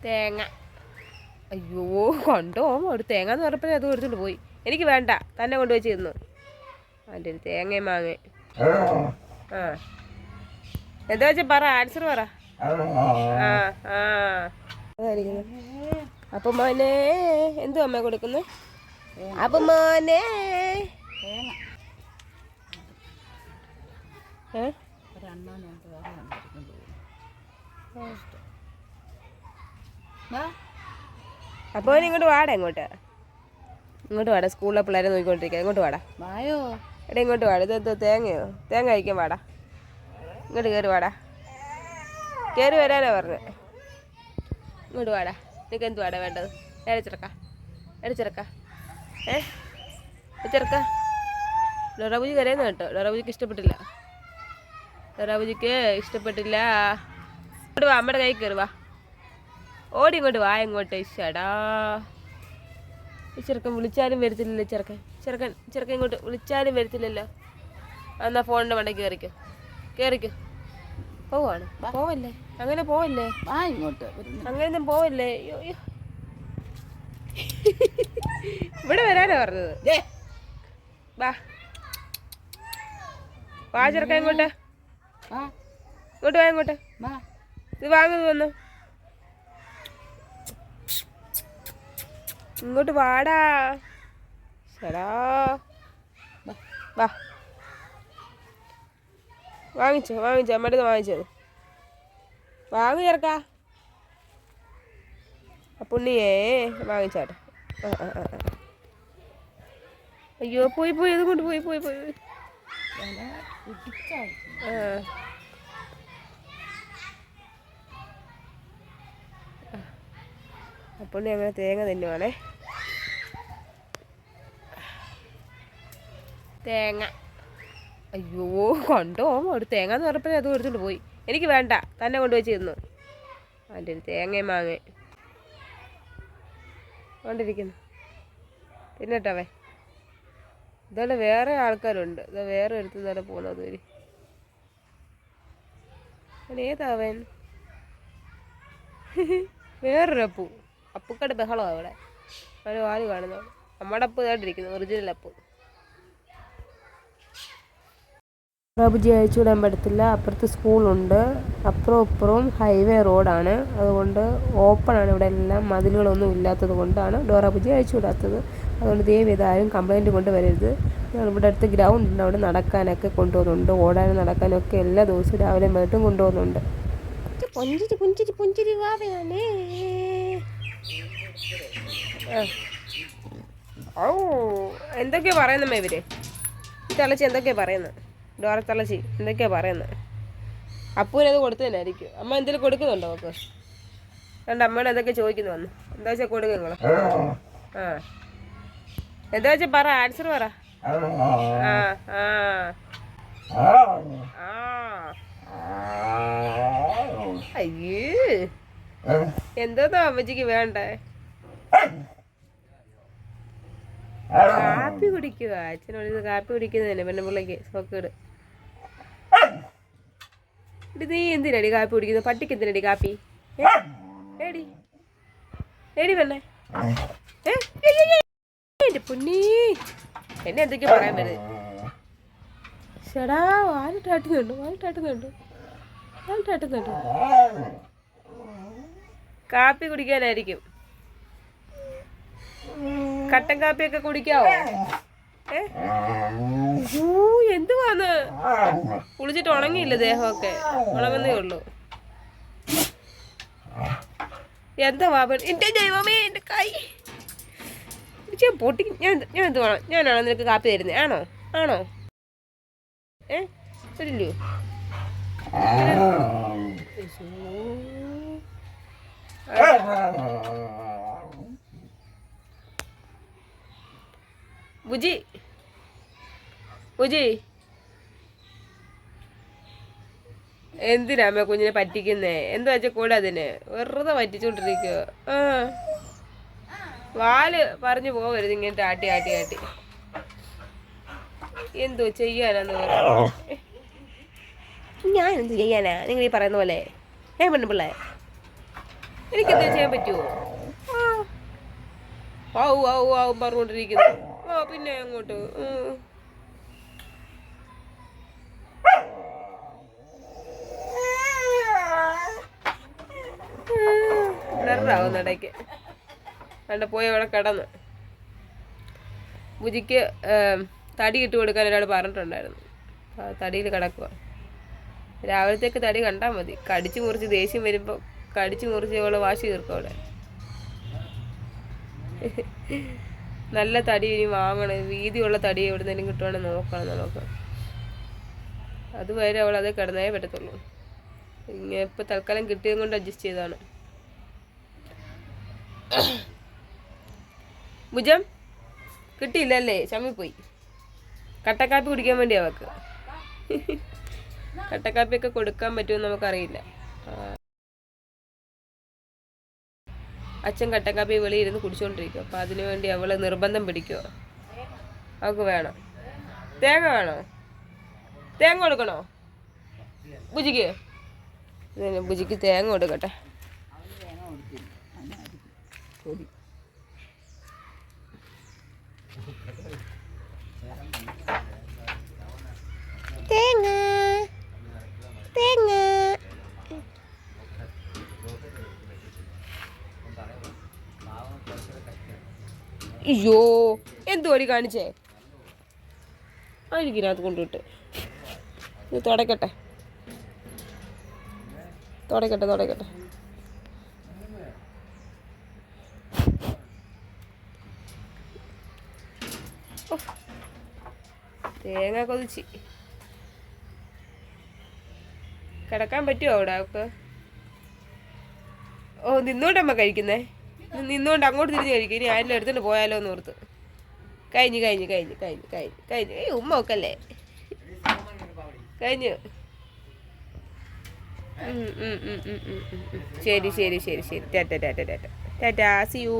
തേങ്ങ. അയ്യോ കൊണ്ടോ ഒരു തേങ്ങ എന്ന് പറഞ്ഞപ്പോൾ അത് എടുത്തോണ്ട് പോയി. എനിക്ക് വേണ്ട തന്നെ കൊണ്ടുപോയി ചെയ്യുന്നു അതിന്റെ ഒരു തേങ്ങയും മാങ്ങ ആ. എന്താ വെച്ചാൽ പറ ആൻസർ പറ. ആ ആ. അപ്പൊ മോനെ എന്തു അമ്മ കൊടുക്കുന്നു? അപ്പൊ മോനെ ഏ അപ്പൊ ഇങ്ങോട്ട് വാടാ ഇങ്ങോട്ട് ഇങ്ങോട്ട് വാടാ. സ്കൂളിലെ പിള്ളേരെ നോക്കിക്കൊണ്ടിരിക്കുക ഇങ്ങോട്ട് വാടാ. വായോ? എടാ ഇങ്ങോട്ട് വാടാ. ഇത് തേങ്ങയോ? തേങ്ങ കഴിക്കാൻ വാടാ. ഇങ്ങോട്ട് കയറി വാടാ. കയറി വരാനാ പറഞ്ഞത് ഇങ്ങോട്ട് വാടാ. നിനക്ക് എന്ത് വാടാ വേണ്ടത്? എടച്ചിറക്ക എടച്ചിറക്ക ഏ? ചെറുക്ക. ഡൊറാബുജി കരയുന്ന കേട്ടോ. ഡൊറാബുജിക്ക് ഇഷ്ടപ്പെട്ടില്ല. ഡൊറാബുജിക്ക് ഇഷ്ടപ്പെട്ടില്ല. ഇങ്ങോട്ട് വാ. അമ്മയുടെ കൈ കയറി വാ. ഓടി ഇങ്ങോട്ട് വാ ഇങ്ങോട്ട് ഇഷടാ ചെറുക്കൻ വിളിച്ചാലും വരത്തില്ലല്ലോ ചെറുക്കൻ. ചെറുക്കൻ ചെറുക്കൻ ഇങ്ങോട്ട് വിളിച്ചാലും വരത്തില്ലല്ലോ. എന്നാ ഫോണിന്റെ മണ്ടയ്ക്ക് കയറിക്കോ കയറിക്കോ പോവാണ്. പോവല്ലേ? അങ്ങനെ പോവല്ലേ? വാ ഇങ്ങോട്ട്. പോവല്ലേ? ഇവിടെ വരാനാ പറഞ്ഞത്. വാ. വാ ചെറുക്കൻ ഇങ്ങോട്ട്. ഇങ്ങോട്ട് വാ ഇങ്ങോട്ട്. വാ. ഇത് വാങ്ങുന്നു വന്നു. ഇങ്ങോട്ട് വാടാ. ശരാ. വാ. വാങ്ങിച്ചോ വാങ്ങിച്ചോ അമ്മയുടെ വാങ്ങിച്ചത്. വാങ്ങി ചേർക്കാ പുണ്ണിയേ വാങ്ങിച്ചാട്ടെ. അയ്യോ പോയി പോയി അതുകൊണ്ട് പോയി പോയി പോയി. അപ്പുണ്ണി അങ്ങനെ തേങ്ങ തിന്നുവാണേ. തേങ്ങ. അയ്യോ കണ്ടോ ഒരു തേങ്ങ എന്ന് പറഞ്ഞപ്പോഴേ അത് എടുത്തുകൊണ്ട് പോയി. എനിക്ക് വേണ്ട തന്നെ കൊണ്ടുപോയി ചെയ്യുന്നു അതിന്റെ ഒരു തേങ്ങയും മാങ്ങ കൊണ്ടിരിക്കുന്നു. തിന്നട്ടവേ ഇതോടെ വേറെ ആൾക്കാരുണ്ട്. ഇതാ വേറെ എടുത്ത് ഇതോടെ പോകുന്നത് വരി ഏതാവൻ വേറൊരു അപ്പു. അപ്പുക്കടെ ബഹളമാണ് അവിടെ. അവന് വാൽ കാണുന്നു നമ്മുടെ അപ്പ് ഇതായിട്ടിരിക്കുന്നു ഒറിജിനൽ അപ്പു. ബാബുജി അയച്ചു വിടാൻ പറ്റത്തില്ല. അപ്പുറത്ത് സ്കൂളുണ്ട്. അപ്പുറവും ഇപ്പുറവും ഹൈവേ റോഡാണ്. അതുകൊണ്ട് ഓപ്പണാണ് ഇവിടെ എല്ലാം. മതിലുകളൊന്നും ഇല്ലാത്തത് കൊണ്ടാണ് ഡോറാബുജി അയച്ചു വിടാത്തത്. അതുകൊണ്ട് ദയവ് ഇതാരും കംപ്ലയിന്റ് കൊണ്ട് വരരുത് ഇവിടെ അടുത്ത് ഗ്രൗണ്ട് ഉണ്ട്. അവിടെ നടക്കാനൊക്കെ കൊണ്ടുപോകുന്നുണ്ട്. ഓടാനും നടക്കാനൊക്കെ എല്ലാ ദിവസവും രാവിലെ വൈകിട്ടും കൊണ്ടുപോകുന്നുണ്ട്. പുഞ്ചിരി പുഞ്ചിരി പുഞ്ചിരി വാവയാണേ ഓ എന്തൊക്കെയാ പറയുന്നമ്മ ഇവർ? തളച്ചി എന്തൊക്കെയാ പറയുന്നത് ഡോറ തളച്ചി എന്തൊക്കെയാ പറയുന്നത് അപ്പൂനത് കൊടുത്തു തന്നെ ആയിരിക്കും അമ്മ എന്തെങ്കിലും കൊടുക്കുന്നുണ്ടോ അവക്ക് രണ്ട് അമ്മയോട് എന്തൊക്കെ ചോദിക്കുന്നു വന്ന്. എന്താ വെച്ചാൽ കൊടുക്കുക നിങ്ങൾ ആ. എന്താ വെച്ചാൽ പറ ആൻസർ പറ. ആ ആ. അയ്യേ. അമ്മച്ചിക്ക് വേണ്ടേ? കാപ്പി കുടിക്കുക. അച്ഛനോട് കാപ്പി കുടിക്കുന്നതന്നെ പെണ്ണുപിള്ളക്ക് സോക്കേട്. ഇത് നീ കാപ്പി കുടിക്കുന്നത്? പട്ടിക്ക് എന്തിനടി കാപ്പി? എടി എടി ഏയ്. എന്റെ പൊന്നീ. എന്നെ എന്തൊക്കെയാ പറയാൻ വരുന്നത് ചേടാ വാലിട്ടാട്ടുന്നുണ്ട് വാലിട്ടാട്ടുന്നുണ്ട് വാലിട്ടാട്ടുന്നുണ്ട് കാപ്പി കുടിക്കാനായിരിക്കും. കട്ടൻ കാപ്പിയൊക്കെ കുടിക്കാവോ? ഏ? കുളിച്ചിട്ട് ഉണങ്ങിയില്ല ദേഹമൊക്കെ? ഉണങ്ങുന്നേ ഉള്ളൂ. എന്താ വാപ്പൻ എന്റെ ദൈവമേ എന്റെ കൈ. ഞാൻ പൊട്ടി. ഞാൻ ഞാൻ എന്ത് വേണം ഞാനാണോ നിനക്ക് കാപ്പി തരുന്നത് ആണോ? ആണോ? ഏ? തരില്ലയോ? ബുജി. ബുജി. എന്തിനാ അമ്മ കുഞ്ഞിനെ പറ്റിക്കുന്നേ? എന്താ വെച്ചാൽ കൂടെ അതിന്? വെറുതെ പറ്റിച്ചോണ്ടിരിക്കുക ആ. വാൽ പറഞ്ഞു പോകരുത് ഇങ്ങനെ ആട്ടി ആട്ടി ആട്ടി എന്തോ ചെയ്യാനാന്ന് പറഞ്ഞു ഞാൻ എന്ത് ചെയ്യാനാ? നിങ്ങൾ ഈ പറയുന്ന പോലെ. ഞാൻ പെണ്ണു പിള്ളേ. എനിക്കെന്തെങ്കിലും ചെയ്യാൻ പറ്റുമോ ആ. ഔ ഔ പറഞ്ഞോണ്ടിരിക്കുന്നു ആ പിന്നെ അങ്ങോട്ട് ഇടയ്ക്ക് കണ്ട പോയി അവിടെ കിടന്ന്. ബുജിക്ക് തടി ഇട്ട് കൊടുക്കാൻ ഒരാൾ പറഞ്ഞിട്ടുണ്ടായിരുന്നു. തടിയിൽ കിടക്കുക രാവിലത്തേക്ക് തടി കണ്ടാൽ മതി. കടിച്ചു മുറിച്ച് ദേഷ്യം വരുമ്പോൾ കടിച്ചു മുറിച്ച് അവളെ വാശി തീർക്കും അവിടെ. നല്ല തടി ഇനി വാങ്ങണം. വീതിയുള്ള തടി എവിടുന്നേലും കിട്ടുവാണെങ്കിൽ നോക്കണം നമുക്ക്. അതുവരെ അവൾ അതേ കിടന്നേ പറ്റത്തുള്ളൂ. ഇങ്ങനെ ഇപ്പം തൽക്കാലം കിട്ടിയത് കൊണ്ട് അഡ്ജസ്റ്റ് ചെയ്താണ് ഭുജം? കിട്ടിയില്ലല്ലേ? ചമ്മിപ്പോയി. കട്ടക്കാപ്പി കുടിക്കാൻ വേണ്ടി അവക്ക്. കട്ടക്കാപ്പിയൊക്കെ കൊടുക്കാൻ പറ്റുമെന്ന് നമുക്കറിയില്ല. അച്ഛൻ കട്ടക്കാപ്പി വെളിയിരുന്ന് കുടിച്ചുകൊണ്ടിരിക്കും അപ്പൊ അതിനു വേണ്ടി അവൾ നിർബന്ധം പിടിക്കുമോ അവൾക്ക് വേണം. തേങ്ങ വേണോ? തേങ്ങ കൊടുക്കണോ? ഭുജിക്ക്? ബുജിക്ക് തേങ്ങ കൊടുക്കട്ടെ. പൊടി തേങ്ങ. തേങ്ങ. അയ്യോ എന്തുവാടി കാണിച്ചേ? അത് കൊണ്ടുവിട്ട്. ഇത് തുടക്കട്ടെ തുടക്കട്ടെ തുടക്കട്ടെ തേങ്ങ കൊതിച്ച്. കിടക്കാൻ പറ്റുമോ അവിടെ അവൾക്ക്? ഓ നിന്നുകൊണ്ട് അമ്മ കഴിക്കുന്നേ നിന്നുകൊണ്ട് അങ്ങോട്ട് തിരിഞ്ഞ് കഴിക്കും. ഇനി ആരെങ്കിലും എടുത്തിട്ട് പോയാലോ എന്ന് ഓർത്ത്. കഴിഞ്ഞു കഴിഞ്ഞു കഴിഞ്ഞു കഴിഞ്ഞു കഴിഞ്ഞു കഴിഞ്ഞു. ഏയ് ഉമ്മ ഒക്കല്ലേ? കഴിഞ്ഞു. ശരി ശരി ശരി ശരി. Tata tata tata tata see you